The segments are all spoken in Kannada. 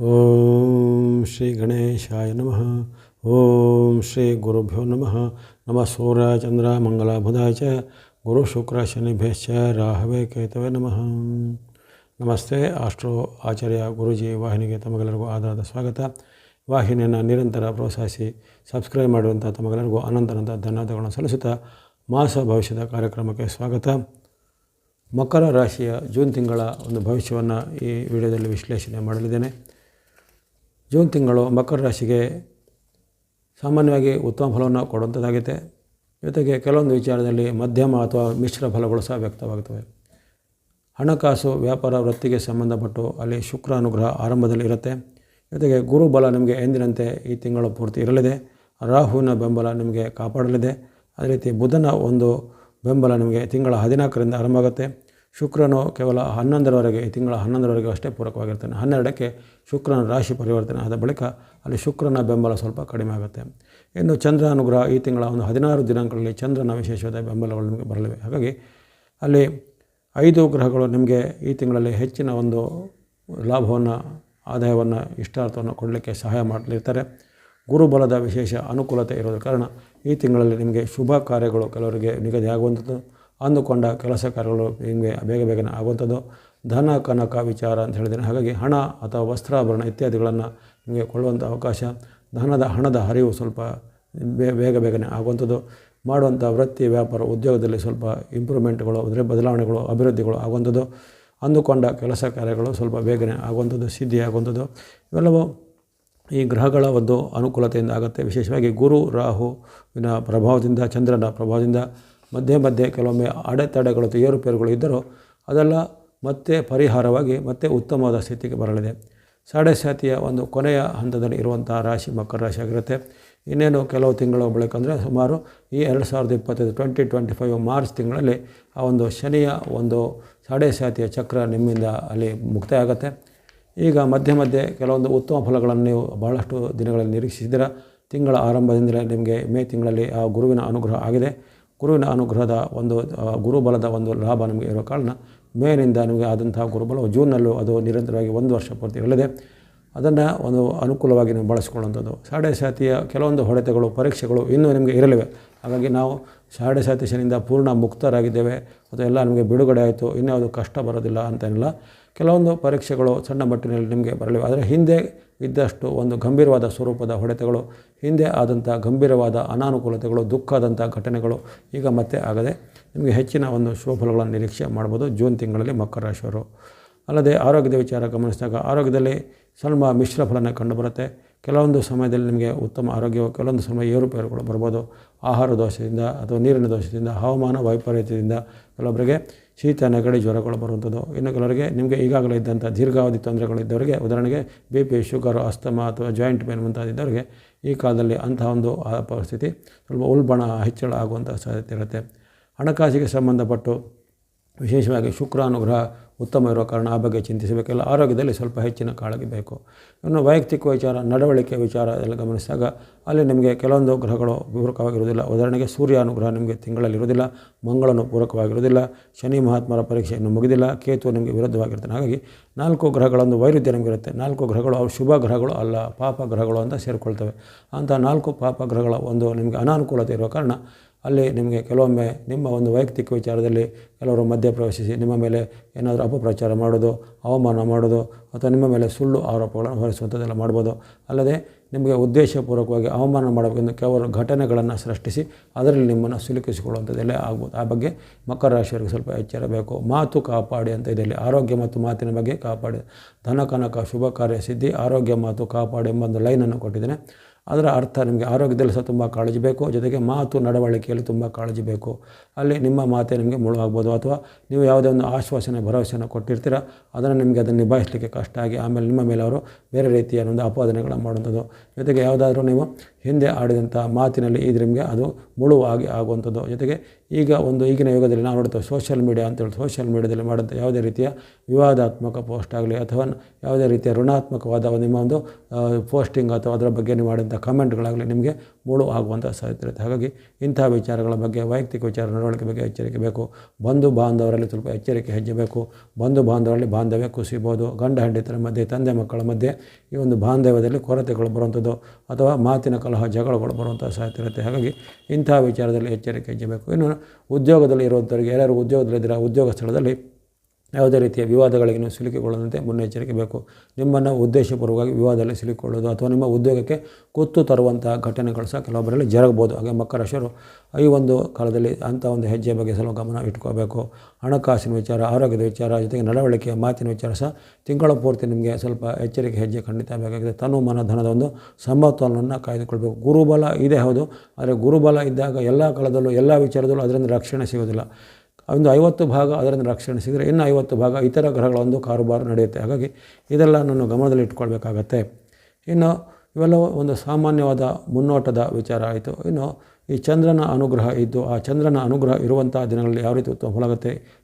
ಓಂ ಶ್ರೀ ಗಣೇಶಾಯ ನಮಃ. ಓಂ ಶ್ರೀ ಗುರುಭ್ಯೋ ನಮಃ. ನಮಃ ಸೂರ್ಯ, ಚಂದ್ರ ಮಂಗಲ ಬುಧಾಯ ಚ. ಗುರು ಶುಕ್ರ ಶನಿಭ್ಯಶ್ಚ ರಾಹವೇ, ಕೇತವೇ ನಮಃ. ನಮಸ್ತೆ ಆಸ್ಟ್ರೋ ಆಚಾರ್ಯ ಗುರುಜಿ, ವಾಹಿನಿಗೆ ತಮಗೆಲ್ಲರಿಗೂ ಆಧಾರದ ಸ್ವಾಗತ. ವಾಹಿನಿಯನ್ನು ನಿರಂತರ ಪ್ರೋತ್ಸಾಹಿಸಿ ಸಬ್ಸ್ಕ್ರೈಬ್ ಮಾಡುವಂಥ ತಮಗೆಲ್ಲರಿಗೂ ಅನಂತನಂತ ಧನ್ಯವಾದಗಳನ್ನು ಸಲ್ಲಿಸುತ್ತಾ ಮಾಸ ಭವಿಷ್ಯದ ಕಾರ್ಯಕ್ರಮಕ್ಕೆ ಸ್ವಾಗತ. ಮಕರ ರಾಶಿಯ ಜೂನ್ ತಿಂಗಳ ಒಂದು ಭವಿಷ್ಯವನ್ನು ಈ ವಿಡಿಯೋದಲ್ಲಿ ವಿಶ್ಲೇಷಣೆ ಮಾಡಲಿದ್ದೇನೆ. ಜೂನ್ ತಿಂಗಳು ಮಕರ ರಾಶಿಗೆ ಸಾಮಾನ್ಯವಾಗಿ ಉತ್ತಮ ಫಲವನ್ನು ಕೊಡುವಂಥದ್ದಾಗಿದೆ ಜೊತೆಗೆ ಕೆಲವೊಂದು ವಿಚಾರದಲ್ಲಿ ಮಧ್ಯಮ ಅಥವಾ ಮಿಶ್ರ ಫಲಗಳು ಸಹ ವ್ಯಕ್ತವಾಗುತ್ತವೆ. ಹಣಕಾಸು, ವ್ಯಾಪಾರ, ವೃತ್ತಿಗೆ ಸಂಬಂಧಪಟ್ಟು ಅಲ್ಲಿ ಶುಕ್ರ ಅನುಗ್ರಹ ಆರಂಭದಲ್ಲಿ ಇರುತ್ತೆ. ಜೊತೆಗೆ ಗುರುಬಲ ನಿಮಗೆ ಎಂದಿನಂತೆ ಈ ತಿಂಗಳು ಪೂರ್ತಿ ಇರಲಿದೆ. ರಾಹುವಿನ ಬೆಂಬಲ ನಿಮಗೆ ಕಾಪಾಡಲಿದೆ. ಅದೇ ರೀತಿ ಬುಧನ ಒಂದು ಬೆಂಬಲ ನಿಮಗೆ ತಿಂಗಳ ಹದಿನಾಲ್ಕರಿಂದ ಆರಂಭ ಆಗುತ್ತೆ. ಶುಕ್ರನು ಕೇವಲ ಹನ್ನೊಂದರವರೆಗೆ, ಈ ತಿಂಗಳ ಹನ್ನೊಂದರವರೆಗೆ ಅಷ್ಟೇ ಪೂರಕವಾಗಿರ್ತಾನೆ ಹನ್ನೆರಡಕ್ಕೆ ಶುಕ್ರನ ರಾಶಿ ಪರಿವರ್ತನೆ ಆದ ಬಳಿಕ ಅಲ್ಲಿ ಶುಕ್ರನ ಬೆಂಬಲ ಸ್ವಲ್ಪ ಕಡಿಮೆ ಆಗುತ್ತೆ. ಇನ್ನು ಚಂದ್ರ ಅನುಗ್ರಹ ಈ ತಿಂಗಳ ಒಂದು ಹದಿನಾರು ದಿನಾಂಕಗಳಲ್ಲಿ ಚಂದ್ರನ ವಿಶೇಷವಾದ ಬೆಂಬಲಗಳು ನಿಮಗೆ ಬರಲಿವೆ. ಹಾಗಾಗಿ ಅಲ್ಲಿ ಐದು ಗ್ರಹಗಳು ನಿಮಗೆ ಈ ತಿಂಗಳಲ್ಲಿ ಹೆಚ್ಚಿನ ಒಂದು ಲಾಭವನ್ನು, ಆದಾಯವನ್ನು, ಇಷ್ಟಾರ್ಥವನ್ನು ಕೊಡಲಿಕ್ಕೆ ಸಹಾಯ ಮಾಡಲಿರ್ತಾರೆ. ಗುರುಬಲದ ವಿಶೇಷ ಅನುಕೂಲತೆ ಇರೋದ ಕಾರಣ ಈ ತಿಂಗಳಲ್ಲಿ ನಿಮಗೆ ಶುಭ ಕಾರ್ಯಗಳು ಕೆಲವರಿಗೆ ನಿಗದಿ ಆಗುವಂಥದ್ದು ಅಂದುಕೊಂಡ ಕೆಲಸ ಕಾರ್ಯಗಳು ಹಿಂಗೆ ಬೇಗ ಬೇಗನೆ ಆಗುವಂಥದ್ದು? ಧನ, ಕನಕ, ವಿಚಾರ ಅಂತ ಹೇಳಿದರೆ ಹಾಗಾಗಿ ಹಣ ಅಥವಾ ವಸ್ತ್ರಾಭರಣ ಇತ್ಯಾದಿಗಳನ್ನು ನಿಮಗೆ ಕೊಳ್ಳುವಂಥ ಅವಕಾಶ. ಧನದ, ಹಣದ ಹರಿವು ಸ್ವಲ್ಪ ಬೇಗ ಬೇಗನೆ ಆಗುವಂಥದ್ದು. ಮಾಡುವಂಥ ವೃತ್ತಿ, ವ್ಯಾಪಾರ, ಉದ್ಯೋಗದಲ್ಲಿ ಸ್ವಲ್ಪ ಇಂಪ್ರೂವ್ಮೆಂಟ್ಗಳು ಅಂದರೆ ಬದಲಾವಣೆಗಳು, ಅಭಿವೃದ್ಧಿಗಳು ಆಗುವಂಥದ್ದು. ಅಂದುಕೊಂಡ ಕೆಲಸ ಕಾರ್ಯಗಳು ಸ್ವಲ್ಪ ಬೇಗನೆ ಆಗುವಂಥದ್ದು ಸಿದ್ಧಿ ಆಗುವಂಥದ್ದು ಇವೆಲ್ಲವೂ ಈ ಗ್ರಹಗಳ ಒಂದು ಅನುಕೂಲತೆಯಿಂದ ಆಗುತ್ತೆ. ವಿಶೇಷವಾಗಿ ಗುರು ರಾಹುವಿನ ಪ್ರಭಾವದಿಂದ, ಚಂದ್ರನ ಪ್ರಭಾವದಿಂದ. ಮಧ್ಯೆ ಮಧ್ಯೆ ಕೆಲವೊಮ್ಮೆ ಅಡೆತಡೆಗಳು ಏರುಪೇರುಗಳು ಇದ್ದರೂ ಅದೆಲ್ಲ ಮತ್ತೆ ಪರಿಹಾರವಾಗಿ ಮತ್ತೆ ಉತ್ತಮವಾದ ಸ್ಥಿತಿಗೆ ಬರಲಿದೆ. ಸಾಡೆ ಸಾತಿಯ ಒಂದು ಕೊನೆಯ ಹಂತದಲ್ಲಿ ಇರುವಂತಹ ರಾಶಿ ಮಕರ ರಾಶಿ ಆಗಿರುತ್ತೆ. ಇನ್ನೇನು ಕೆಲವು ತಿಂಗಳ ಬಳಿಕ ಅಂದರೆ ಸುಮಾರು ಈ ಎರಡು ಸಾವಿರದ ಇಪ್ಪತ್ತೈದು ಟ್ವೆಂಟಿ ಟ್ವೆಂಟಿ ಫೈವ್ ಮಾರ್ಚ್ ತಿಂಗಳಲ್ಲಿ ಆ ಒಂದು ಶನಿಯ ಒಂದು ಸಾಡೆ ಸಾತಿಯ ಚಕ್ರ ನಿಮ್ಮಿಂದ ಅಲ್ಲಿ ಮುಕ್ತಾಯ ಆಗುತ್ತೆ. ಈಗ ಮಧ್ಯೆ ಮಧ್ಯೆ ಕೆಲವೊಂದು ಉತ್ತಮ ಫಲಗಳನ್ನು ನೀವು ಬಹಳಷ್ಟು ದಿನಗಳಲ್ಲಿ ನಿರೀಕ್ಷಿಸಿದ್ದೀರ. ತಿಂಗಳ ಆರಂಭದಿಂದಲೇ ನಿಮಗೆ ಮೇ ತಿಂಗಳಲ್ಲಿ ಆ ಗುರುವಿನ ಅನುಗ್ರಹ ಆಗಿದೆ. ಗುರುವಿನ ಅನುಗ್ರಹದ ಒಂದು ಗುರುಬಲದ ಒಂದು ಲಾಭ ನಮಗೆ ಇರೋ ಕಾರಣ ಮೇನಿಂದ ನಮಗೆ ಆದಂತಹ ಗುರುಬಲವು ಜೂನ್ನಲ್ಲೂ ಅದು ನಿರಂತರವಾಗಿ ಒಂದು ವರ್ಷ ಪೂರ್ತಿ ಇರಲಿದೆ. ಅದನ್ನು ಒಂದು ಅನುಕೂಲವಾಗಿ ನೀವು ಬಳಸ್ಕೊಳ್ಳುವಂಥದ್ದು. ಸಾಡೆ ಸಾತಿಯ ಕೆಲವೊಂದು ಹೊಡೆತಗಳು, ಪರೀಕ್ಷೆಗಳು ಇನ್ನೂ ನಿಮಗೆ ಇರಲಿವೆ. ಹಾಗಾಗಿ ನಾವು ಸಾಡೆ ಸಾತಿ ಶನಿಯಿಂದ ಪೂರ್ಣ ಮುಕ್ತರಾಗಿದ್ದೇವೆ. ಅಥವಾ ಎಲ್ಲ ನಮಗೆ ಬಿಡುಗಡೆ ಆಯಿತು. ಇನ್ಯಾವುದು ಕಷ್ಟ ಬರೋದಿಲ್ಲ ಅಂತೇನಿಲ್ಲ. ಕೆಲವೊಂದು ಪರೀಕ್ಷೆಗಳು ಸಣ್ಣ ಮಟ್ಟಿನಲ್ಲಿ ನಿಮಗೆ ಬರಲಿವೆ. ಆದರೆ ಹಿಂದೆ ಇದ್ದಷ್ಟು ಒಂದು ಗಂಭೀರವಾದ ಸ್ವರೂಪದ ಹೊಡೆತಗಳು, ಹಿಂದೆ ಆದಂಥ ಗಂಭೀರವಾದ ಅನಾನುಕೂಲತೆಗಳು, ದುಃಖಾದಂಥ ಘಟನೆಗಳು ಈಗ ಮತ್ತೆ ಆಗದೆ ನಿಮಗೆ ಹೆಚ್ಚಿನ ಒಂದು ಶುಭಫಲಗಳನ್ನು ನಿರೀಕ್ಷೆ ಮಾಡ್ಬೋದು ಜೂನ್ ತಿಂಗಳಲ್ಲಿ ಮಕರ ರಾಶಿಯವರು. ಅಲ್ಲದೆ ಆರೋಗ್ಯದ ವಿಚಾರ ಗಮನಿಸಿದಾಗ ಆರೋಗ್ಯದಲ್ಲಿ ಸಣ್ಣ ಮಿಶ್ರ ಫಲನ ಕಂಡುಬರುತ್ತೆ ಕೆಲವೊಂದು ಸಮಯದಲ್ಲಿ ನಿಮಗೆ ಉತ್ತಮ ಆರೋಗ್ಯವು, ಕೆಲವೊಂದು ಸಮಯ ಏರುಪೇರುಗಳು ಬರ್ಬೋದು. ಆಹಾರ ದೋಷದಿಂದ ಅಥವಾ ನೀರಿನ ದೋಷದಿಂದ, ಹವಾಮಾನ ವೈಪರೀತ್ಯದಿಂದ ಕೆಲವೊಬ್ಬರಿಗೆ ಶೀತ, ನೆಗಡಿ, ಜ್ವರಗಳು ಬರುವಂಥದ್ದು. ಇನ್ನು ಕೆಲವರಿಗೆ ನಿಮಗೆ ಈಗಾಗಲೇ ಇದ್ದಂಥ ದೀರ್ಘಾವಧಿ ತೊಂದರೆಗಳಿದ್ದವರಿಗೆ, ಉದಾಹರಣೆಗೆ ಬಿ ಪಿ ಶುಗರು, ಅಸ್ತಮ ಅಥವಾ ಜಾಯಿಂಟ್ ಪೇನ್ ಮುಂತಾದಿದ್ದವರಿಗೆ ಈ ಕಾಲದಲ್ಲಿ ಅಂತಹ ಒಂದು ಪರಿಸ್ಥಿತಿ ಸ್ವಲ್ಪ ಉಲ್ಬಣ, ಹೆಚ್ಚಳ ಆಗುವಂಥ ಸಾಧ್ಯತೆ ಇರುತ್ತೆ. ಹಣಕಾಸಿಗೆ ಸಂಬಂಧಪಟ್ಟು ವಿಶೇಷವಾಗಿ ಶುಕ್ರಾನುಗ್ರಹ ಉತ್ತಮ ಇರೋ ಕಾರಣ ಆ ಬಗ್ಗೆ ಚಿಂತಿಸಬೇಕಿಲ್ಲ. ಆರೋಗ್ಯದಲ್ಲಿ ಸ್ವಲ್ಪ ಹೆಚ್ಚಿನ ಕಾಳಜಿ ಬೇಕು. ಇನ್ನು ವೈಯಕ್ತಿಕ ವಿಚಾರ, ನಡವಳಿಕೆ ವಿಚಾರ ಎಲ್ಲ ಗಮನಿಸಿದಾಗ ಅಲ್ಲಿ ನಿಮಗೆ ಕೆಲವೊಂದು ಗ್ರಹಗಳು ಪೂರಕವಾಗಿರುವುದಿಲ್ಲ. ಉದಾಹರಣೆಗೆ ಸೂರ್ಯ ಅನುಗ್ರಹ ನಿಮಗೆ ತಿಂಗಳಲ್ಲಿ ಇರುವುದಿಲ್ಲ, ಮಂಗಳನು ಪೂರಕವಾಗಿರುವುದಿಲ್ಲ, ಶನಿ ಮಹಾತ್ಮರ ಪರೀಕ್ಷೆಯನ್ನು ಮುಗಿದಿಲ್ಲ, ಕೇತು ನಿಮಗೆ ವಿರುದ್ಧವಾಗಿರ್ತಾನೆ ಹಾಗಾಗಿ ನಾಲ್ಕು ಗ್ರಹಗಳೊಂದು ವೈರುಧ್ಯ ನಿಮಗಿರುತ್ತೆ ನಾಲ್ಕು ಗ್ರಹಗಳು ಅವು ಶುಭ ಗ್ರಹಗಳು ಅಲ್ಲ, ಪಾಪ ಗ್ರಹಗಳು ಅಂತ ಸೇರಿಕೊಳ್ತವೆ. ಅಂತ ನಾಲ್ಕು ಪಾಪ ಗ್ರಹಗಳ ಒಂದು ನಿಮಗೆ ಅನಾನುಕೂಲತೆ ಇರುವ ಕಾರಣ ಅಲ್ಲಿ ನಿಮಗೆ ಕೆಲವೊಮ್ಮೆ ನಿಮ್ಮ ಒಂದು ವೈಯಕ್ತಿಕ ವಿಚಾರದಲ್ಲಿ ಕೆಲವರು ಮಧ್ಯ ಪ್ರವೇಶಿಸಿ ನಿಮ್ಮ ಮೇಲೆ ಏನಾದರೂ ಅಪಪ್ರಚಾರ ಮಾಡೋದು, ಅವಮಾನ ಮಾಡೋದು ಅಥವಾ ನಿಮ್ಮ ಮೇಲೆ ಸುಳ್ಳು ಆರೋಪಗಳನ್ನು ಹೊರಿಸುವಂಥದ್ದೆಲ್ಲ ಮಾಡ್ಬೋದು. ಅಲ್ಲದೆ ನಿಮಗೆ ಉದ್ದೇಶಪೂರ್ವಕವಾಗಿ ಅವಮಾನ ಮಾಡಬೇಕೆಂದು ಕೆಲವರು ಘಟನೆಗಳನ್ನು ಸೃಷ್ಟಿಸಿ ಅದರಲ್ಲಿ ನಿಮ್ಮನ್ನು ಸಿಲುಕಿಸಿಕೊಳ್ಳುವಂಥದ್ದೆಲ್ಲ ಆಗ್ಬೋದು. ಆ ಬಗ್ಗೆ ಮಕರ ರಾಶಿಯವರಿಗೆ ಸ್ವಲ್ಪ ಎಚ್ಚರ ಬೇಕು. ಮಾತು ಕಾಪಾಡಿ ಅಂತ ಇದೆ ಇಲ್ಲಿ. ಆರೋಗ್ಯ ಮತ್ತು ಮಾತಿನ ಬಗ್ಗೆ ಕಾಪಾಡಿ. ಧನಕನಕ, ಶುಭ ಕಾರ್ಯ, ಸಿದ್ಧಿ, ಆರೋಗ್ಯ, ಮಾತು ಕಾಪಾಡಿ ಎಂಬ ಒಂದು ಲೈನನ್ನು ಕೊಟ್ಟಿದ್ದೇನೆ. ಅದರ ಅರ್ಥ ನಿಮಗೆ ಆರೋಗ್ಯದಲ್ಲಿ ಸಹ ತುಂಬ ಕಾಳಜಿ ಬೇಕು. ಜೊತೆಗೆ ಮಾತು ನಡವಳಿಕೆಯಲ್ಲಿ ತುಂಬ ಕಾಳಜಿ ಬೇಕು. ಅಲ್ಲಿ ನಿಮ್ಮ ಮಾತೆ ನಿಮಗೆ ಮುಳುವಾಗ್ಬೋದು ಅಥವಾ ನೀವು ಯಾವುದೇ ಒಂದು ಆಶ್ವಾಸನೆ, ಭರವಸೆಯನ್ನು ಕೊಟ್ಟಿರ್ತೀರ, ಅದನ್ನು ನಿಮಗೆ ಅದನ್ನು ನಿಭಾಯಿಸಲಿಕ್ಕೆ ಕಷ್ಟ ಆಗಿ ಆಮೇಲೆ ನಿಮ್ಮ ಮೇಲೆ ಅವರು ಬೇರೆ ರೀತಿಯ ಒಂದು ಆಪಾದನೆಗಳನ್ನು ಮಾಡುವಂಥದ್ದು. ಜೊತೆಗೆ ಯಾವುದಾದ್ರೂ ನೀವು ಹಿಂದೆ ಆಡಿದಂಥ ಮಾತಿನಲ್ಲಿ ಇದು ನಿಮಗೆ ಅದು ಮುಳುವಾಗಿ ಆಗುವಂಥದ್ದು. ಜೊತೆಗೆ ಈಗ ಒಂದು ಈಗಿನ ಯುಗದಲ್ಲಿ ನಾವು ನೋಡ್ತೇವೆ ಸೋಷಿಯಲ್ ಮೀಡಿಯಾ ಅಂತೇಳಿ ಸೋಷಿಯಲ್ ಮೀಡಿಯಾದಲ್ಲಿ ಮಾಡೋಂಥ ಯಾವುದೇ ರೀತಿಯ ವಿವಾದಾತ್ಮಕ ಪೋಸ್ಟ್ ಆಗಲಿ ಅಥವಾ ಯಾವುದೇ ರೀತಿಯ ಋಣಾತ್ಮಕವಾದ ನಿಮ್ಮ ಒಂದು ಪೋಸ್ಟಿಂಗ್ ಅಥವಾ ಅದರ ಬಗ್ಗೆ ನೀವು ಮಾಡಿದಂಥ ಕಮೆಂಟ್ಗಳಾಗಲಿ ನಿಮಗೆ ಮೂಳು ಆಗುವಂಥ ಸಾಧ್ಯತೆ ಇರುತ್ತೆ. ಹಾಗಾಗಿ ಇಂಥ ವಿಚಾರಗಳ ಬಗ್ಗೆ, ವೈಯಕ್ತಿಕ ವಿಚಾರ, ನಡವಳಿಕೆ ಬಗ್ಗೆ ಎಚ್ಚರಿಕೆ ಬೇಕು. ಬಂಧು ಬಾಂಧವರಲ್ಲಿ ಸ್ವಲ್ಪ ಎಚ್ಚರಿಕೆ ಹೆಜ್ಜೆ ಬೇಕು ಬಂಧು ಬಾಂಧವರಲ್ಲಿ ಬಾಂಧವ್ಯ ಕುಸಿಬೋದು. ಗಂಡ ಹೆಂಡತಿರ ಮಧ್ಯೆ, ತಂದೆ ಮಕ್ಕಳ ಮಧ್ಯೆ ಈ ಒಂದು ಬಾಂಧವ್ಯದಲ್ಲಿ ಕೊರತೆಗಳು ಬರುವಂಥದ್ದು ಅಥವಾ ಮಾತಿನ ಕಲಹ, ಜಗಳಗಳು ಬರುವಂಥ ಸಾಧ್ಯತೆ ಇರುತ್ತೆ. ಹಾಗಾಗಿ ಇಂಥ ವಿಚಾರದಲ್ಲಿ ಎಚ್ಚರಿಕೆ ಹೆಜ್ಜೆ ಬೇಕು ಇನ್ನು ಉದ್ಯೋಗದಲ್ಲಿ ಇರುವಂಥವ್ರಿಗೆ ಯಾರ್ಯಾರು ಉದ್ಯೋಗದಲ್ಲಿದ್ದೀರಾ ಉದ್ಯೋಗ ಸ್ಥಳದಲ್ಲಿ ಯಾವುದೇ ರೀತಿಯ ವಿವಾದಗಳಿಗೆ ನೀವು ಸಿಲುಕಿಕೊಳ್ಳದಂತೆ ಮುನ್ನೆಚ್ಚರಿಕೆ ಬೇಕು. ನಿಮ್ಮನ್ನು ಉದ್ದೇಶಪೂರ್ವಕವಾಗಿ ವಿವಾದದಲ್ಲಿ ಸಿಲುಕಿಕೊಳ್ಳೋದು ಅಥವಾ ನಿಮ್ಮ ಉದ್ಯೋಗಕ್ಕೆ ಕುತ್ತು ತರುವಂತಹ ಘಟನೆಗಳು ಸಹ ಕೆಲವೊಬ್ಬರಲ್ಲಿ ಜರಗಬಹುದು. ಹಾಗೆ ಮಕರಾಶರು ಈ ಒಂದು ಕಾಲದಲ್ಲಿ ಅಂಥ ಒಂದು ಹೆಜ್ಜೆ ಬಗ್ಗೆ ಸ್ವಲ್ಪ ಗಮನ ಇಟ್ಕೋಬೇಕು. ಹಣಕಾಸಿನ ವಿಚಾರ, ಆರೋಗ್ಯದ ವಿಚಾರ, ಜೊತೆಗೆ ನಡವಳಿಕೆ ಮಾತಿನ ವಿಚಾರ ಸಹ ತಿಂಗಳ ಪೂರ್ತಿ ನಿಮಗೆ ಸ್ವಲ್ಪ ಎಚ್ಚರಿಕೆ ಹೆಜ್ಜೆ ಖಂಡಿತ ಬೇಕಾಗಿದೆ. ತನು ಮನ ಧನದ ಒಂದು ಸಮತೋಲನವನ್ನು ಕಾಯ್ದುಕೊಳ್ಬೇಕು. ಗುರುಬಲ ಇದೆ ಹೌದು, ಆದರೆ ಗುರುಬಲ ಇದ್ದಾಗ ಎಲ್ಲ ಕಾಲದಲ್ಲೂ, ಎಲ್ಲ ವಿಚಾರದಲ್ಲೂ ಅದರಿಂದ ರಕ್ಷಣೆ ಸಿಗೋದಿಲ್ಲ. ಒಂದು ಐವತ್ತು ಭಾಗ ಅದರಿಂದ ರಕ್ಷಣೆ ಸಿಗಿದರೆ ಇನ್ನು ಐವತ್ತು ಭಾಗ ಇತರ ಗ್ರಹಗಳ ಒಂದು ಕಾರುಬಾರು ನಡೆಯುತ್ತೆ. ಹಾಗಾಗಿ ಇದೆಲ್ಲ ನಾನು ಗಮನದಲ್ಲಿ ಇಟ್ಕೊಳ್ಬೇಕಾಗತ್ತೆ. ಇನ್ನು ಇವೆಲ್ಲವೂ ಒಂದು ಸಾಮಾನ್ಯವಾದ ಮುನ್ನೋಟದ ವಿಚಾರ ಆಯಿತು. ಇನ್ನು ಈ ಚಂದ್ರನ ಅನುಗ್ರಹ ಇದ್ದು ಆ ಚಂದ್ರನ ಅನುಗ್ರಹ ಇರುವಂಥ ದಿನಗಳಲ್ಲಿ ಯಾವ ರೀತಿ ಉತ್ತಮ ಫಲ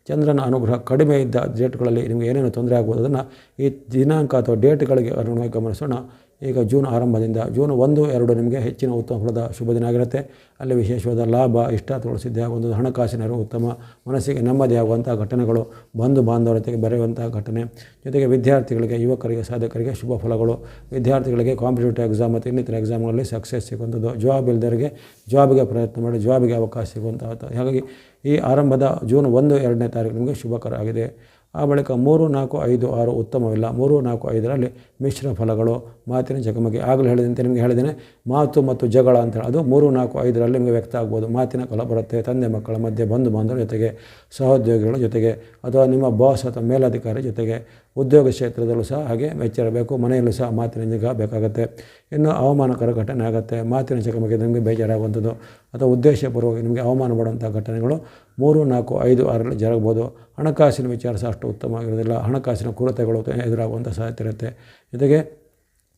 ಚಂದ್ರನ ಅನುಗ್ರಹ ಕಡಿಮೆ ಇದ್ದ ಡೇಟ್ಗಳಲ್ಲಿ ನಿಮಗೆ ಏನೇನು ತೊಂದರೆ ಆಗ್ಬೋದು? ಅದನ್ನು ಈ ದಿನಾಂಕ ಅಥವಾ ಡೇಟ್ಗಳಿಗೆ ಅನುಗುಣವಾಗಿ ಗಮನಿಸೋಣ. ಈಗ ಜೂನ್ ಆರಂಭದಿಂದ ಜೂನ್ ಒಂದು ಎರಡು ನಿಮಗೆ ಹೆಚ್ಚಿನ ಉತ್ತಮ ಫಲದ ಶುಭ ದಿನ ಆಗಿರುತ್ತೆ. ಅಲ್ಲಿ ವಿಶೇಷವಾದ ಲಾಭ, ಇಷ್ಟ ತೋರಿಸಿದ್ದೆ ಒಂದು ಹಣಕಾಸಿನ ಉತ್ತಮ ಮನಸ್ಸಿಗೆ ನೆಮ್ಮದಿ ಆಗುವಂಥ ಘಟನೆಗಳು, ಬಂಧು ಬಾಂಧವರ ಜೊತೆಗೆ ಬೆರೆಯುವಂಥ ಘಟನೆ. ಜೊತೆಗೆ ವಿದ್ಯಾರ್ಥಿಗಳಿಗೆ, ಯುವಕರಿಗೆ, ಸಾಧಕರಿಗೆ ಶುಭ ಫಲಗಳು. ವಿದ್ಯಾರ್ಥಿಗಳಿಗೆ ಕಾಂಪಿಟೇಟಿವ್ ಎಕ್ಸಾಮ್ ಮತ್ತು ಇನ್ನಿತರ ಎಕ್ಸಾಮ್ಗಳಲ್ಲಿ ಸಕ್ಸಸ್ ಸಿಗುವಂಥದ್ದು. ಜಾಬ್ ಇಲ್ದವರಿಗೆ ಜಾಬ್ಗೆ ಪ್ರಯತ್ನ ಮಾಡಿ ಜಾಬ್ಗೆ ಅವಕಾಶ ಸಿಗುವಂಥ ಹಾಗಾಗಿ ಈ ಆರಂಭದ ಜೂನ್ ಒಂದು, ಎರಡನೇ ತಾರೀಕು ನಿಮಗೆ ಶುಭಕರ ಆಗಿದೆ. ಆ ಬಳಿಕ ಮೂರು, ನಾಲ್ಕು, ಐದು, ಆರು ಉತ್ತಮವಿಲ್ಲ. ಮೂರು, ನಾಲ್ಕು, ಐದರಲ್ಲಿ ಮಿಶ್ರ ಫಲಗಳು. ಮಾತಿನ ಜಗಮಗೆ ಆಗಲೇ ಹೇಳಿದಂತೆ ನಿಮಗೆ ಹೇಳಿದ್ದೇನೆ. ಮಾತು ಮತ್ತು ಜಗಳ ಅಂತೇಳಿ ಅದು ಮೂರು, ನಾಲ್ಕು, ಐದರಲ್ಲಿ ನಿಮಗೆ ವ್ಯಕ್ತ ಆಗ್ಬೋದು. ಮಾತಿನ ಕಲ ಬರುತ್ತೆ. ತಂದೆ ಮಕ್ಕಳ ಮಧ್ಯೆ ಬಂಧು ಬಾಂಧವರ ಜೊತೆಗೆ, ಸಹೋದ್ಯೋಗಿಗಳ ಜೊತೆಗೆ, ಅಥವಾ ನಿಮ್ಮ ಬಾಸ್ ಅಥವಾ ಮೇಲಧಿಕಾರಿ ಜೊತೆಗೆ ಉದ್ಯೋಗ ಕ್ಷೇತ್ರದಲ್ಲೂ ಸಹ ಹಾಗೆ ಮೆಚ್ಚಿರಬೇಕು ಮನೆಯಲ್ಲೂ ಸಹ ಮಾತಿನ ಜಗ ಬೇಕಾಗುತ್ತೆ. ಇನ್ನು ಅವಮಾನಕರ ಘಟನೆ ಆಗುತ್ತೆ. ಮಾತಿನ ಚಕಮಕಿ ನಿಮಗೆ ಬೇಜಾರಾಗುವಂಥದ್ದು. ಅಥವಾ ಉದ್ದೇಶಪೂರ್ವಕ ನಿಮಗೆ ಅವಮಾನ ಮಾಡುವಂಥ ಘಟನೆಗಳು ಮೂರು, ನಾಲ್ಕು, ಐದು, ಆರರಲ್ಲಿ ಜರಗಬಹುದು. ಹಣಕಾಸಿನ ವಿಚಾರ ಸಹ ಅಷ್ಟು ಉತ್ತಮವಾಗಿರೋದಿಲ್ಲ ಹಣಕಾಸಿನ ಕೊರತೆಗಳು ಎದುರಾಗುವಂಥ ಸಾಧ್ಯತೆ ಇರುತ್ತೆ. ಜೊತೆಗೆ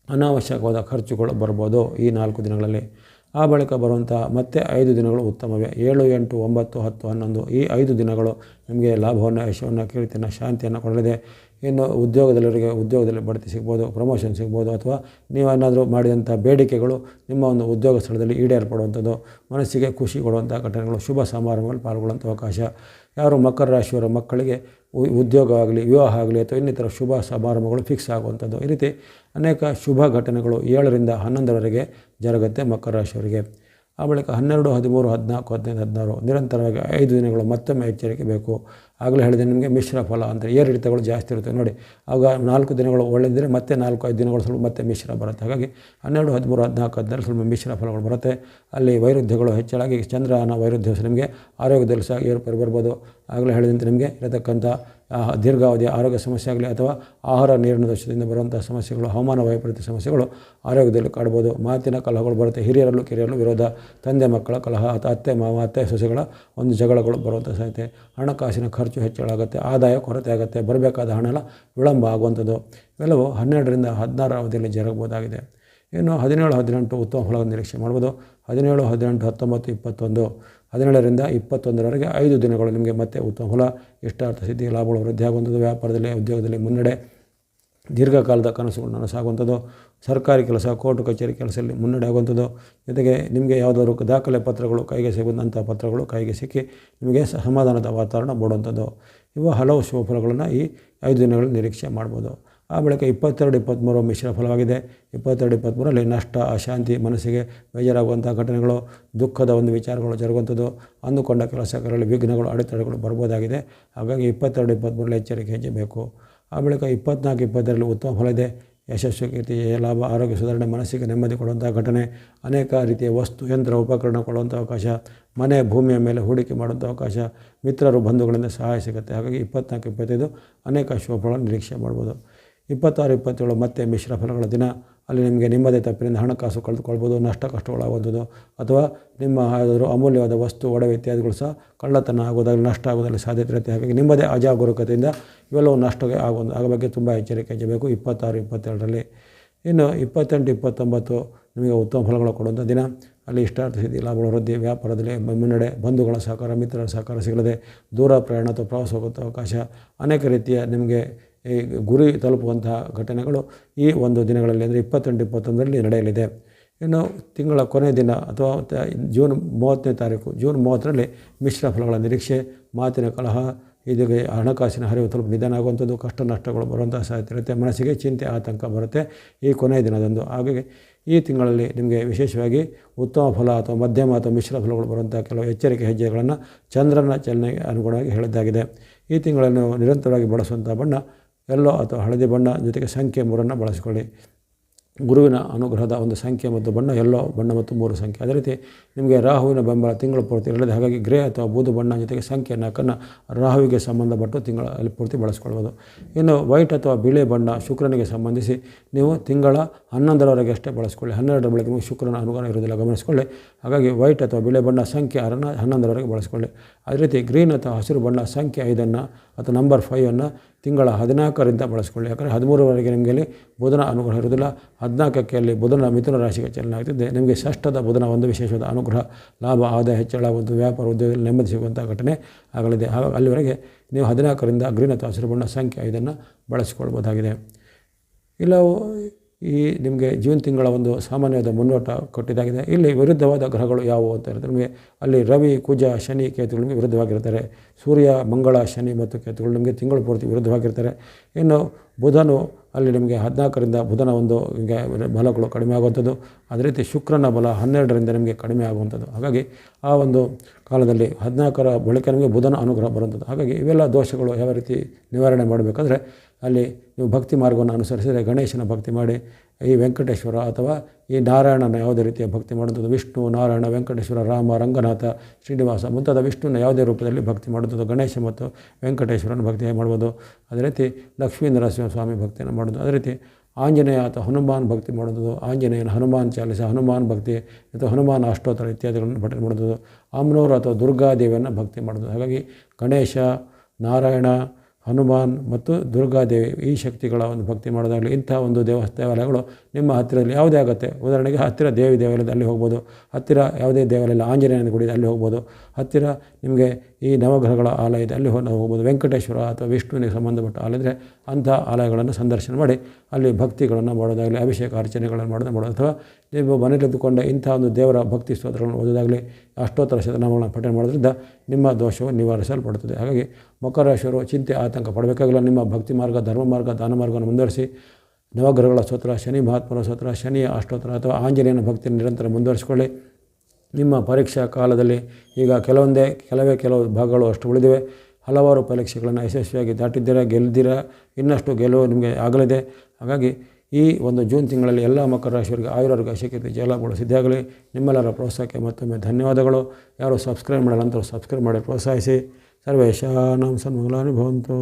ಅನಾವಶ್ಯಕವಾದ ಖರ್ಚುಗಳು ಬರ್ಬೋದು ಈ ನಾಲ್ಕು ದಿನಗಳಲ್ಲಿ. ಆ ಬಳಿಕ ಬರುವಂಥ ಮತ್ತೆ ಐದು ದಿನಗಳು ಉತ್ತಮವೇ. ಏಳು, ಎಂಟು, ಒಂಬತ್ತು, ಹತ್ತು, ಹನ್ನೊಂದು ಈ ಐದು ದಿನಗಳು ನಿಮಗೆ ಲಾಭವನ್ನು, ಯಶವನ್ನು, ಕೀರ್ತಿಯನ್ನು, ಶಾಂತಿಯನ್ನು ಕೊಡಲಿದೆ. ಇನ್ನು ಉದ್ಯೋಗದಲ್ಲಿವರಿಗೆ ಉದ್ಯೋಗದಲ್ಲಿ ಬಡ್ತಿ ಸಿಗ್ಬೋದು, ಪ್ರಮೋಷನ್ ಸಿಗ್ಬೋದು, ಅಥವಾ ನೀವೇನಾದರೂ ಮಾಡಿದಂಥ ಬೇಡಿಕೆಗಳು ನಿಮ್ಮ ಒಂದು ಉದ್ಯೋಗ ಸ್ಥಳದಲ್ಲಿ ಈಡೇರ್ಪಡುವಂಥದ್ದು, ಮನಸ್ಸಿಗೆ ಖುಷಿ ಕೊಡುವಂಥ ಘಟನೆಗಳು, ಶುಭ ಸಮಾರಂಭಗಳು ಪಾಲ್ಗೊಳ್ಳುವಂಥ ಅವಕಾಶ. ಯಾರು ಮಕರ ರಾಶಿಯವರ ಮಕ್ಕಳಿಗೆ ಉದ್ಯೋಗ ಆಗಲಿ, ವಿವಾಹ ಆಗಲಿ ಅಥವಾ ಇನ್ನಿತರ ಶುಭ ಸಮಾರಂಭಗಳು ಫಿಕ್ಸ್ ಆಗುವಂಥದ್ದು. ಈ ರೀತಿ ಅನೇಕ ಶುಭ ಘಟನೆಗಳು ಏಳರಿಂದ ಹನ್ನೊಂದರವರೆಗೆ ಜರುಗುತ್ತೆ ಮಕರ ರಾಶಿಯವರಿಗೆ. ಆ ಬಳಿಕ ಹನ್ನೆರಡು, ಹದಿಮೂರು, ಹದಿನಾಲ್ಕು, ಹದಿನೈದು, ಹದಿನಾರು ನಿರಂತರವಾಗಿ ಐದು ದಿನಗಳು ಮತ್ತೊಮ್ಮೆ ಎಚ್ಚರಿಕೆ ಬೇಕು. ಆಗಲೇ ಹೇಳಿದೆ ನಿಮಗೆ ಮಿಶ್ರ ಫಲ ಅಂದರೆ ಏರಿಳಿತಗಳು ಜಾಸ್ತಿ ಇರುತ್ತೆ. ನೋಡಿ, ಆಗ ನಾಲ್ಕು ದಿನಗಳು ಒಳ್ಳೆಯದಿದ್ದರೆ ಮತ್ತೆ ನಾಲ್ಕು, ಐದು ದಿನಗಳು ಸ್ವಲ್ಪ ಮತ್ತೆ ಮಿಶ್ರ ಬರುತ್ತೆ. ಹಾಗಾಗಿ ಹನ್ನೆರಡು, ಹದಿಮೂರು, ಹದಿನಾಲ್ಕು, ಹದಿನಾರು ಸ್ವಲ್ಪ ಮಿಶ್ರ ಫಲಗಳು ಬರುತ್ತೆ. ಅಲ್ಲಿ ವೈರುಧ್ಯಗಳು ಹೆಚ್ಚಳಾಗಿ ಚಂದ್ರನ ವೈರುಧ್ಯ ನಿಮಗೆ ಆರೋಗ್ಯದಲ್ಲಿ ಸಹ ಏರುಪೇರು ಬರ್ಬೋದು. ಆಗಲೇ ಹೇಳಿದಂತೆ ನಿಮಗೆ ಇರತಕ್ಕಂಥ ದೀರ್ಘಾವಧಿಯ ಆರೋಗ್ಯ ಸಮಸ್ಯೆ ಆಗಲಿ ಅಥವಾ ಆಹಾರ ನೀರಿನ ದೋಷದಿಂದ ಬರುವಂಥ ಸಮಸ್ಯೆಗಳು, ಹವಾಮಾನ ವೈಪರೀತ್ಯ ಸಮಸ್ಯೆಗಳು ಆರೋಗ್ಯದಲ್ಲಿ ಕಾಡ್ಬೋದು. ಮಾತಿನ ಕಲಹಗಳು ಬರುತ್ತೆ. ಹಿರಿಯರಲ್ಲೂ ಕಿರಿಯರಲ್ಲೂ ವಿರೋಧ. ತಂದೆ ಮಕ್ಕಳ ಕಲಹ ಅಥವಾ ಅತ್ತೆ, ಮಾವ, ಅತ್ತೆ, ಸೊಸೆಗಳ ಒಂದು ಜಗಳಗಳು ಬರುವಂಥ ಸಾಧ್ಯತೆ. ಹಣಕಾಸಿನ ಖರ್ಚು ಹೆಚ್ಚಳಾಗುತ್ತೆ ಆದಾಯ ಕೊರತೆ ಆಗುತ್ತೆ. ಬರಬೇಕಾದ ಹಣ ಎಲ್ಲ ವಿಳಂಬ ಆಗುವಂಥದ್ದು. ಇವೆಲ್ಲವೂ ಹನ್ನೆರಡರಿಂದ ಹದಿನಾರು ಅವಧಿಯಲ್ಲಿ ಜರಗಬಹುದಾಗಿದೆ. ಇನ್ನು ಹದಿನೇಳು, ಹದಿನೆಂಟು ಉತ್ತಮ ಫಲವನ್ನು ನಿರೀಕ್ಷೆ ಮಾಡ್ಬೋದು. ಹದಿನೇಳು, ಹದಿನೆಂಟು, ಹತ್ತೊಂಬತ್ತು, ಇಪ್ಪತ್ತೊಂದು. ಹದಿನೇಳರಿಂದ ಇಪ್ಪತ್ತೊಂದರವರೆಗೆ ಐದು ದಿನಗಳು ನಿಮಗೆ ಮತ್ತೆ ಉತ್ತಮ ಹುಲ ಇಷ್ಟಾರ್ಥ ಸಿದ್ಧಿ, ಲಾಭಗಳು ವೃದ್ಧಿಯಾಗುವಂಥದ್ದು ವ್ಯಾಪಾರದಲ್ಲಿ, ಉದ್ಯೋಗದಲ್ಲಿ ಮುನ್ನಡೆ, ದೀರ್ಘಕಾಲದ ಕನಸುಗಳು ನನಸಾಗುವಂಥದ್ದು ಸರ್ಕಾರಿ ಕೆಲಸ, ಕೋರ್ಟ್, ಕಚೇರಿ ಕೆಲಸದಲ್ಲಿ ಮುನ್ನಡೆ ಆಗುವಂಥದ್ದು. ಜೊತೆಗೆ ನಿಮಗೆ ಯಾವುದಾದ್ರು ದಾಖಲೆ ಪತ್ರಗಳು, ಕೈಗೆ ಸಿಗುವಂಥ ಪತ್ರಗಳು ಕೈಗೆ ಸಿಕ್ಕಿ ನಿಮಗೆ ಸಮಾಧಾನದ ವಾತಾವರಣ ಮೂಡುವಂಥದ್ದು. ಇವು ಹಲವು ಶುಭ ಫಲಗಳನ್ನು ಈ ಐದು ದಿನಗಳಲ್ಲಿ ನಿರೀಕ್ಷೆ ಮಾಡ್ಬೋದು. ಆ ಬಳಿಕ ಇಪ್ಪತ್ತೆರಡು ಇಪ್ಪತ್ತ್ಮೂರು ಮಿಶ್ರ ಫಲವಾಗಿದೆ. ಇಪ್ಪತ್ತೆರಡು ಇಪ್ಪತ್ತ್ಮೂರಲ್ಲಿ ನಷ್ಟ, ಅಶಾಂತಿ, ಮನಸ್ಸಿಗೆ ಬೇಜಾರಾಗುವಂಥ ಘಟನೆಗಳು, ದುಃಖದ ಒಂದು ವಿಚಾರಗಳು ಜರುಗುವಂಥದ್ದು. ಅಂದುಕೊಂಡ ಕೆಲಸಗಳಲ್ಲಿ ವಿಘ್ನಗಳು, ಅಡೆತಡೆಗಳು ಬರ್ಬೋದಾಗಿದೆ ಹಾಗಾಗಿ ಇಪ್ಪತ್ತೆರಡು ಇಪ್ಪತ್ತ್ಮೂರಲ್ಲಿ ಎಚ್ಚರಿಕೆ ಹೆಚ್ಚಬೇಕು. ಬೇಕು ಆ ಬಳಿಕ ಇಪ್ಪತ್ನಾಲ್ಕು ಇಪ್ಪತ್ತರಲ್ಲಿ ಉತ್ತಮ ಫಲ ಇದೆ. ಯಶಸ್ವಿ ಕೀರ್ತಿ, ಲಾಭ, ಆರೋಗ್ಯ ಸುಧಾರಣೆ, ಮನಸ್ಸಿಗೆ ನೆಮ್ಮದಿ ಕೊಡುವಂಥ ಘಟನೆ, ಅನೇಕ ರೀತಿಯ ವಸ್ತು, ಯಂತ್ರ, ಉಪಕರಣ ಕೊಡುವಂಥ ಅವಕಾಶ, ಮನೆ, ಭೂಮಿಯ ಮೇಲೆ ಹೂಡಿಕೆ ಮಾಡುವಂಥ ಅವಕಾಶ, ಮಿತ್ರರು, ಬಂಧುಗಳಿಂದ ಸಹಾಯ ಸಿಗುತ್ತೆ. ಹಾಗಾಗಿ ಇಪ್ಪತ್ನಾಲ್ಕು ಇಪ್ಪತ್ತೈದು ಅನೇಕ ಶುಭ ನಿರೀಕ್ಷೆ ಮಾಡ್ಬೋದು. ಇಪ್ಪತ್ತಾರು, ಇಪ್ಪತ್ತೇಳು ಮತ್ತೆ ಮಿಶ್ರ ಫಲಗಳ ದಿನ. ಅಲ್ಲಿ ನಿಮಗೆ ನಿಮ್ಮದೇ ತಪ್ಪಿನಿಂದ ಹಣಕಾಸು ಕಳೆದುಕೊಳ್ಬೋದು, ನಷ್ಟ ಕಷ್ಟಗಳಾಗುವುದು ಅಥವಾ ನಿಮ್ಮ ಯಾವುದಾದ್ರೂ ಅಮೂಲ್ಯವಾದ ವಸ್ತು, ಒಡವೆ ಇತ್ಯಾದಿಗಳು ಸಹ ಕಳ್ಳತನ ಆಗೋದಾಗಲಿ ನಷ್ಟ ಆಗೋದಾಗಲಿ ಸಾಧ್ಯತೆ ಇರುತ್ತೆ. ಹಾಗಾಗಿ ನಿಮ್ಮದೇ ಅಜಾಗರೂಕತೆಯಿಂದ ಇವೆಲ್ಲವೂ ನಷ್ಟಕ್ಕೆ ಆಗೋದು ಆಗ ಬಗ್ಗೆ ತುಂಬ ಎಚ್ಚರಿಕೆ ಬೇಕು ಇಪ್ಪತ್ತಾರು ಇಪ್ಪತ್ತೆರಡರಲ್ಲಿ ಇನ್ನು ಇಪ್ಪತ್ತೆಂಟು, ಇಪ್ಪತ್ತೊಂಬತ್ತು ನಿಮಗೆ ಉತ್ತಮ ಫಲಗಳು ಕೊಡುವಂಥ ದಿನ. ಅಲ್ಲಿ ಇಷ್ಟಾರ್ಥ ಸಿದ್ಧಿ, ಲಾಭಗಳ, ವೃದ್ಧಿ, ವ್ಯಾಪಾರದಲ್ಲಿ ಮುನ್ನಡೆ, ಬಂಧುಗಳ ಸಹಕಾರ, ಮಿತ್ರರ ಸಹಕಾರ ಸಿಗಲಿದೆ. ದೂರ ಪ್ರಯಾಣ ಅಥವಾ ಪ್ರವಾಸ ಹೋಗುವಂಥ ಅವಕಾಶ ಅನೇಕ ರೀತಿಯ ನಿಮಗೆ ಈ ಗುರಿ ತಲುಪುವಂತಹ ಘಟನೆಗಳು ಈ ಒಂದು ದಿನಗಳಲ್ಲಿ ಅಂದರೆ ಇಪ್ಪತ್ತೆಂಟು, ಇಪ್ಪತ್ತೊಂದರಲ್ಲಿ ನಡೆಯಲಿದೆ. ಇನ್ನು ತಿಂಗಳ ಕೊನೆಯ ದಿನ ಅಥವಾ ಜೂನ್ ಮೂವತ್ತನೇ ತಾರೀಕು, ಜೂನ್ ಮೂವತ್ತರಲ್ಲಿ ಮಿಶ್ರ ಫಲಗಳ ನಿರೀಕ್ಷೆ, ಮಾತಿನ ಕಲಹ ಇದಕ್ಕೆ ಹಣಕಾಸಿನ ಹರಿವು ತಲುಪು ನಿಧಾನ ಆಗುವಂಥದ್ದು, ಕಷ್ಟ ನಷ್ಟಗಳು ಬರುವಂಥ ಸಾಧ್ಯತೆ ಇರುತ್ತೆ, ಮನಸ್ಸಿಗೆ ಚಿಂತೆ, ಆತಂಕ ಬರುತ್ತೆ ಈ ಕೊನೆಯ ದಿನದಂದು. ಹಾಗಾಗಿ ಈ ತಿಂಗಳಲ್ಲಿ ನಿಮಗೆ ವಿಶೇಷವಾಗಿ ಉತ್ತಮ ಫಲ ಅಥವಾ ಮಧ್ಯಮ ಅಥವಾ ಮಿಶ್ರ ಫಲಗಳು ಬರುವಂಥ ಕೆಲವು ಎಚ್ಚರಿಕೆ ಹೆಜ್ಜೆಗಳನ್ನು ಚಂದ್ರನ ಚಲನೆಗೆ ಅನುಗುಣವಾಗಿ ಹೇಳಿದ್ದಾಗಿದೆ. ಈ ತಿಂಗಳನ್ನು ನಿರಂತರವಾಗಿ ಬಳಸುವಂಥ ಬಣ್ಣ ಎಲ್ಲೋ ಅಥವಾ ಹಳದಿ ಬಣ್ಣ ಜೊತೆಗೆ ಸಂಖ್ಯೆ ಮೂರನ್ನು ಬಳಸಿಕೊಳ್ಳಿ. ಗುರುವಿನ ಅನುಗ್ರಹದ ಒಂದು ಸಂಖ್ಯೆ ಮತ್ತು ಬಣ್ಣ, ಎಲ್ಲೋ ಬಣ್ಣ ಮತ್ತು ಮೂರು ಸಂಖ್ಯೆ. ಅದೇ ರೀತಿ ನಿಮಗೆ ರಾಹುವಿನ ಬೆಂಬಲ ತಿಂಗಳ ಪೂರ್ತಿ ಇರಲಿದೆ. ಹಾಗಾಗಿ ಗ್ರೇ ಅಥವಾ ಬೂದು ಬಣ್ಣ ಜೊತೆಗೆ ಸಂಖ್ಯೆ ನಾಲ್ಕನ್ನು ರಾಹುವಿಗೆ ಸಂಬಂಧಪಟ್ಟು ತಿಂಗಳ ಅಲ್ಲಿ ಪೂರ್ತಿ ಬಳಸ್ಕೊಳ್ಬೋದು ಇನ್ನು ವೈಟ್ ಅಥವಾ ಬಿಳಿ ಬಣ್ಣ ಶುಕ್ರನಿಗೆ ಸಂಬಂಧಿಸಿ ನೀವು ತಿಂಗಳ ಹನ್ನೊಂದರವರೆಗೆ ಅಷ್ಟೇ ಬಳಸ್ಕೊಳ್ಳಿ. ಹನ್ನೆರಡರ ಬಳಿಕ ನಿಮಗೆ ಶುಕ್ರನ ಅನುಗ್ರಹ ಇರೋದಿಲ್ಲ ಗಮನಿಸಿಕೊಳ್ಳಿ. ಹಾಗಾಗಿ ವೈಟ್ ಅಥವಾ ಬಿಳಿ ಬಣ್ಣ ಸಂಖ್ಯೆ ಆರನ್ನು ಹನ್ನೊಂದರವರೆಗೆ ಬಳಸ್ಕೊಳ್ಳಿ. ಅದೇ ರೀತಿ ಗ್ರೀನ್ ಅಥವಾ ಹಸಿರು ಬಣ್ಣ ಸಂಖ್ಯೆ ಐದನ್ನು ಅಥವಾ ನಂಬರ್ ಫೈವನ್ನು ತಿಂಗಳ ಹದಿನಾಲ್ಕರಿಂದ ಬಳಸ್ಕೊಳ್ಳಿ. ಯಾಕಂದರೆ ಹದಿಮೂರವರೆಗೆ ನಿಮಗೆ ಅಲ್ಲಿ ಬುಧನ ಅನುಗ್ರಹ ಇರುವುದಿಲ್ಲ. ಹದಿನಾಲ್ಕಕ್ಕೆ ಅಲ್ಲಿ ಬುಧನ ಮಿಥುನ ರಾಶಿಗೆ ಚಲನೆ ಆಗ್ತಿದೆ. ನಿಮಗೆ ಷಷ್ಠದ ಬುಧನ ಒಂದು ವಿಶೇಷವಾದ ಅನುಗ್ರಹ, ಲಾಭ, ಆದಾಯ ಹೆಚ್ಚಳ ಒಂದು ವ್ಯಾಪಾರ ಉದ್ಯೋಗದಲ್ಲಿ ನೆಮ್ಮದಿ ಸಿಗುವಂಥ ಘಟನೆ ಆಗಲಿದೆ. ಹಾಗಾಗಿ ಅಲ್ಲಿವರೆಗೆ ನೀವು ಹದಿನಾಲ್ಕರಿಂದ ಗ್ರೀನ್ ಅಥವಾ ಹಸಿರು ಬಣ್ಣ ಸಂಖ್ಯೆ ಇದನ್ನು ಬಳಸಿಕೊಳ್ಬೋದಾಗಿದೆ. ಇಲ್ಲ ಈ ನಿಮಗೆ ಜೂನ್ ತಿಂಗಳ ಒಂದು ಸಾಮಾನ್ಯವಾದ ಮುನ್ನೋಟ ಕೊಟ್ಟಿದ್ದಾಗಿದೆ. ಇಲ್ಲಿ ವಿರುದ್ಧವಾದ ಗ್ರಹಗಳು ಯಾವುವು ಅಂತ ಹೇಳಿದ್ರೆ ನಿಮಗೆ ಅಲ್ಲಿ ರವಿ, ಕುಜ, ಶನಿ ಕೇತುಗಳು ನಿಮಗೆ ವಿರುದ್ಧವಾಗಿರ್ತಾರೆ. ಸೂರ್ಯ, ಮಂಗಳ, ಶನಿ ಮತ್ತು ಕೇತುಗಳು ನಿಮಗೆ ತಿಂಗಳು ಪೂರ್ತಿ ವಿರುದ್ಧವಾಗಿರ್ತಾರೆ. ಇನ್ನು ಬುಧನು ಅಲ್ಲಿ ನಿಮಗೆ ಹದಿನಾಲ್ಕರಿಂದ ಬುಧನ ಒಂದು ಹಿಂಗೆ ಬಲಗಳು ಕಡಿಮೆ ಆಗುವಂಥದ್ದು. ಅದೇ ರೀತಿ ಶುಕ್ರನ ಬಲ ಹನ್ನೆರಡರಿಂದ ನಿಮಗೆ ಕಡಿಮೆ ಆಗುವಂಥದ್ದು. ಹಾಗಾಗಿ ಆ ಒಂದು ಕಾಲದಲ್ಲಿ ಹದಿನಾಲ್ಕರ ಬಳಿಕ ನಿಮಗೆ ಬುಧನ ಅನುಗ್ರಹ ಬರುವಂಥದ್ದು. ಹಾಗಾಗಿ ಇವೆಲ್ಲ ದೋಷಗಳು ಯಾವ ರೀತಿ ನಿವಾರಣೆ ಮಾಡಬೇಕಾದ್ರೆ ಅಲ್ಲಿ ನೀವು ಭಕ್ತಿ ಮಾರ್ಗವನ್ನು ಅನುಸರಿಸಿದರೆ ಗಣೇಶನ ಭಕ್ತಿ ಮಾಡಿ, ಈ ವೆಂಕಟೇಶ್ವರ ಅಥವಾ ಈ ನಾರಾಯಣನ ಯಾವುದೇ ರೀತಿಯ ಭಕ್ತಿ ಮಾಡುವಂಥದ್ದು, ವಿಷ್ಣು, ನಾರಾಯಣ, ವೆಂಕಟೇಶ್ವರ, ರಾಮ, ರಂಗನಾಥ, ಶ್ರೀನಿವಾಸ, ಮುಂತಾದ ವಿಷ್ಣುವಿನ ಯಾವುದೇ ರೂಪದಲ್ಲಿ ಭಕ್ತಿ ಮಾಡುವಂಥದ್ದು, ಗಣೇಶ ಮತ್ತು ವೆಂಕಟೇಶ್ವರನ ಭಕ್ತಿ ಮಾಡ್ಬೋದು? ಅದೇ ರೀತಿ ಲಕ್ಷ್ಮೀ ನರಸಿಂಹ ಸ್ವಾಮಿ ಭಕ್ತಿಯನ್ನು ಮಾಡೋದು ಅದೇ ರೀತಿ ಆಂಜನೇಯ ಅಥವಾ ಹನುಮಾನ್ ಭಕ್ತಿ ಮಾಡೋದು ಆಂಜನೇಯನ ಹನುಮಾನ್ ಚಾಲಿಸ, ಹನುಮಾನ್ ಭಕ್ತಿ, ಅಥವಾ ಹನುಮಾನ್ ಅಷ್ಟೋತ್ತರ ಇತ್ಯಾದಿಗಳನ್ನು ಪಠನೆ ಮಾಡೋದು ಅಮ್ನೋರು ಅಥವಾ ದುರ್ಗಾದೇವಿಯನ್ನು ಭಕ್ತಿ ಮಾಡೋದು ಹಾಗಾಗಿ ಗಣೇಶ, ನಾರಾಯಣ ಹನುಮಾನ್ ಮತ್ತು ದುರ್ಗಾದೇವಿ ಈ ಶಕ್ತಿಗಳ ಒಂದು ಭಕ್ತಿ ಮಾಡೋದಾಗಲಿ ಇಂಥ ಒಂದು ದೇವಸ್ಥಾನಗಳು ನಿಮ್ಮ ಹತ್ತಿರದಲ್ಲಿ ಯಾವುದೇ ಆಗುತ್ತೆ. ಉದಾಹರಣೆಗೆ ಹತ್ತಿರ ದೇವಿ ದೇವಾಲಯದ ಅಲ್ಲಿ ಹೋಗ್ಬೋದು, ಹತ್ತಿರ ಯಾವುದೇ ದೇವಾಲಯ ಆಂಜನೇಯನ ಗುಡಿ ಅಲ್ಲಿ ಹೋಗ್ಬೋದು, ಹತ್ತಿರ ನಿಮಗೆ ಈ ನವಗ್ರಹಗಳ ಆಲಯ ಇದೆ ಅಲ್ಲಿ ಹೋಗಿ ಹೋಗ್ಬೋದು, ವೆಂಕಟೇಶ್ವರ ಅಥವಾ ವಿಷ್ಣುವಿಗೆ ಸಂಬಂಧಪಟ್ಟ ಆಲಯ ಇದ್ದರೆ ಅಂಥ ಆಲಯಗಳನ್ನು ಸಂದರ್ಶನ ಮಾಡಿ, ಅಲ್ಲಿ ಭಕ್ತಿಗಳನ್ನು ಮಾಡೋದಾಗಲಿ, ಅಭಿಷೇಕ ಅರ್ಚನೆಗಳನ್ನು ಮಾಡೋದು ಮಾಡೋದು. ಅಥವಾ ನೀವು ಮನೆಯಲ್ಲಿದ್ದುಕೊಂಡ ಇಂಥ ಒಂದು ದೇವರ ಭಕ್ತಿ ಸ್ತೋತ್ರಗಳನ್ನು ಓದೋದಾಗಲಿ, ಅಷ್ಟೋತ್ತರ ಶತನಾಮಗಳನ್ನು ಪಠನೆ ಮಾಡೋದ್ರಿಂದ ನಿಮ್ಮ ದೋಷವು ನಿವಾರಿಸಲ್ಪಡುತ್ತದೆ. ಹಾಗಾಗಿ ಮಕರ ರಾಶಿಯವರು ಚಿಂತೆ ಆತಂಕ ಪಡಬೇಕಾಗಿಲ್ಲ. ನಿಮ್ಮ ಭಕ್ತಿ ಮಾರ್ಗ, ಧರ್ಮ ಮಾರ್ಗ, ದಾನ ಮಾರ್ಗವನ್ನು ಮುಂದುವರಿಸಿ. ನವಗ್ರಹಗಳ ಸ್ತೋತ್ರ, ಶನಿ ಮಹಾತ್ಮರ ಸ್ತೋತ್ರ, ಶನಿಯ ಅಷ್ಟೋತ್ರ ಅಥವಾ ಆಂಜನೇಯನ ಭಕ್ತಿಯನ್ನು ನಿರಂತರ ಮುಂದುವರಿಸಿಕೊಳ್ಳಿ. ನಿಮ್ಮ ಪರೀಕ್ಷಾ ಕಾಲದಲ್ಲಿ ಈಗ ಕೆಲವೊಂದೇ, ಕೆಲವೇ, ಕೆಲವು ಭಾಗಗಳು ಅಷ್ಟು ಉಳಿದಿವೆ. ಹಲವಾರು ಪರೀಕ್ಷೆಗಳನ್ನು ಯಶಸ್ವಿಯಾಗಿ ದಾಟಿದ್ದೀರಾ ಗೆಲ್ದಿರ ಇನ್ನಷ್ಟು ಗೆಲುವು ನಿಮಗೆ ಆಗಲಿದೆ. ಹಾಗಾಗಿ ಈ ಒಂದು ಜೂನ್ ತಿಂಗಳಲ್ಲಿ ಎಲ್ಲ ಮಕರ ರಾಶಿಯವರಿಗೆ ಆಯುರ್ವರ್ಗ ಶಕ್ತಿ ಜಲಗಳು ಸಿದ್ಧಿಯಾಗಲಿ ನಿಮ್ಮೆಲ್ಲರ ಪ್ರೋತ್ಸಾಹಕ್ಕೆ ಮತ್ತೊಮ್ಮೆ ಧನ್ಯವಾದಗಳು. ಯಾರು ಸಬ್ಸ್ಕ್ರೈಬ್ ಮಾಡಲ್ಲ ಅಂತ ಸಬ್ಸ್ಕ್ರೈಬ್ ಮಾಡಿ, ಪ್ರೋತ್ಸಾಹಿಸಿ. सर्वेषाणां सन्मङ्गलानि भवन्तु।